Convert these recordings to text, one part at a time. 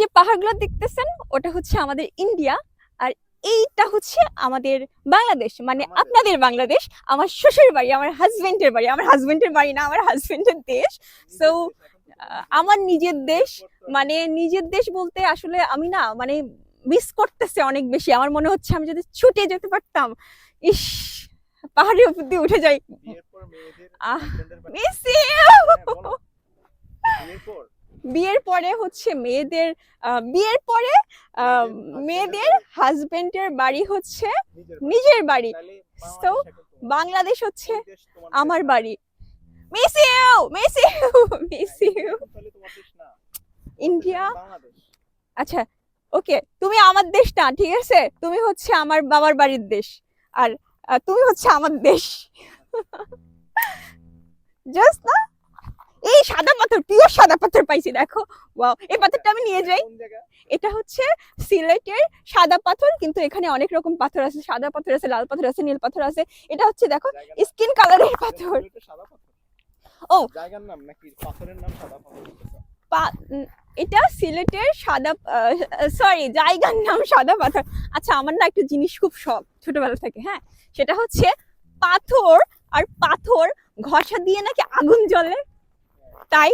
যে পাহাড়গুলো দেখতেছেন ওটা হচ্ছে আমাদের ইন্ডিয়া। আর এইটা হচ্ছে আমাদের বাংলাদেশ মানে আপনাদের বাংলাদেশ আমার শ্বশুর বাড়ি আমার হাজবেন্ডের বাড়ি আমার হাজবেন্ডের বাড়ি না আমার হাজবেন্ডের দেশ। সো আমার নিজের দেশ মানে নিজের দেশ বলতে আসলে আমি না মানে মিস করতেছে অনেক বেশি। আমার মনে হচ্ছে আমি যদি ছুটে যেতে পারতাম ইস পাহাড়ের উপর দিয়ে উঠে যাই। মিস হ্যাঁ, বলো। বিয়ের পর বিয়ের পরে হচ্ছে মেয়েদের বিয়ের পরে মেয়েদের হাজবেন্ডের বাড়ি হচ্ছে নিজের বাড়ি। So, বাংলাদেশ হচ্ছে আমার বাড়ি। Miss you miss you miss you India আচ্ছা ওকে তুমি আমার দেশ না ঠিক আছে? তুমি হচ্ছে আমার বাবার বাড়ির দেশ। আর তুমি হচ্ছে আমার দেশ। জাস্ট না? পাথর পিওর সাদা পাথর পাইছি দেখো। ওয়াও এই পাথরটা আমি নিয়ে যাই। এটা হচ্ছে সিলেটের সাদা পাথর কিন্তু এখানে অনেক রকম পাথর আছে। সাদা পাথর আছে লাল পাথর আছে নীল পাথর আছে। এটা হচ্ছে দেখো স্কিন কালারের পাথর। পাথর। ও। জায়গার নাম নাকি পাথরের নাম সাদা পাথর? এটা সিলেটের সাদা সরি জায়গার নাম সাদা পাথর। আচ্ছা আমার না একটা জিনিস খুব শখ ছোটবেলা থেকে হ্যাঁ? সেটা হচ্ছে পাথর আর পাথর ঘষা দিয়ে নাকি আগুন জ্বলে? তাই?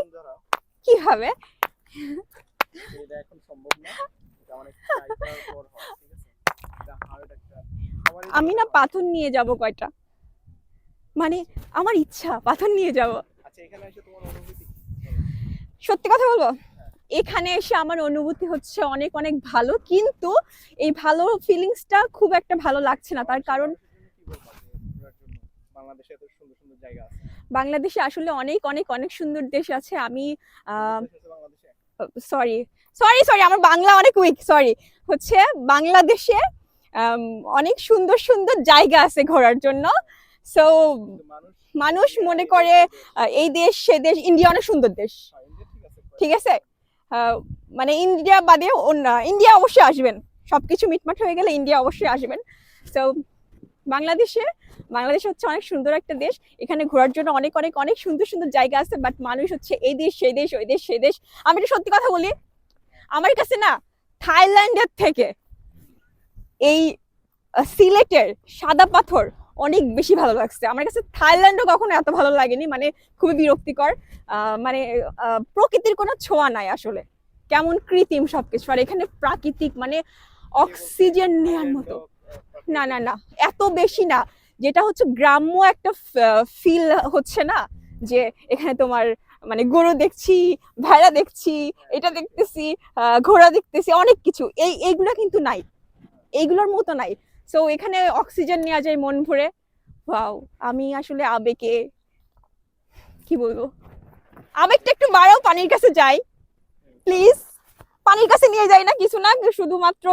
হয়, একটা- আমারই আমি না পাথর নিয়ে যাব কয়টা? মানে আমার ইচ্ছা পাথর নিয়ে যাব। আচ্ছা কি? সত্যি কথা বলব? এখানে এসে আমার অনুভূতি হচ্ছে অনেক অনেক ভালো কিন্তু এই ভালো ফিলিংসটা খুব একটা ভালো লাগছে না। তার কারণ বাংলাদেশের জন্য কি বলবা যে ঘোরার জন্য? বাংলাদেশে এত সুন্দর সুন্দর জায়গা আছে। বাংলাদেশে আসলে অনেক অনেক অনেক সুন্দর দেশ আছে। আমি সরি সরি সরি আমার বাংলা অনেক উইক সরি। হচ্ছে বাংলাদেশে অনেক সুন্দর সুন্দর জায়গা আছে ঘোরার জন্য। সো মানুষ মনে করে এই দেশ। সে দেশ ইন্ডিয়া অনেক সুন্দর দেশ। হ্যাঁ, ঠিক আছে মানে ইন্ডিয়া বাদে অন্য ইন্ডিয়া অবশ্যই আসবেন। সবকিছু মিটমাট হয়ে গেলে ইন্ডিয়া অবশ্যই আসবেন। তো বাংলাদেশে, বাংলাদেশ হচ্ছে অনেক সুন্দর একটা দেশ। এখানে ঘোরার জন্য অনেক অনেক অনেক সুন্দর সুন্দর জায়গা আছে বাট মানুষ হচ্ছে এই দেশ, সেই দেশ, ওই দেশ, সেই দেশ। আমি একটু সত্যি কথা বলি, আমার কাছে না থাইল্যান্ডের থেকে এই সিলেটের সাদা পাথর অনেক বেশি ভালো লাগছে। আমার কাছে থাইল্যান্ডও কখনো এত ভালো লাগেনি মানে খুবই বিরক্তিকর। মানে প্রকৃতির কোনো ছোঁয়া নাই আসলে। কেমন কৃত্রিম সবকিছু, আর এখানে প্রাকৃতিক মানে অক্সিজেন নেওয়ার মতো। না না না, এত বেশি না। যেটা হচ্ছে গ্রাম্য একটা ফিল হচ্ছে না? যে এখানে তোমার মানে গরু দেখছি, ভেড়া দেখছি, এটা দেখতেছি ঘোড়া দেখতেছি, অনেক কিছু। এই, এইগুলো কিন্তু নাই। এইগুলোর মতো নাই। সো এখানে অক্সিজেন নেওয়া যায় মন ভরে। ওয়াও আমি আসলে আবেগে, কি বলব? আবেগটা একটু বাড়াও, পানির কাছে যাই। প্লিজ পানির কাছে নিয়ে যাই না, কিছু না, শুধুমাত্র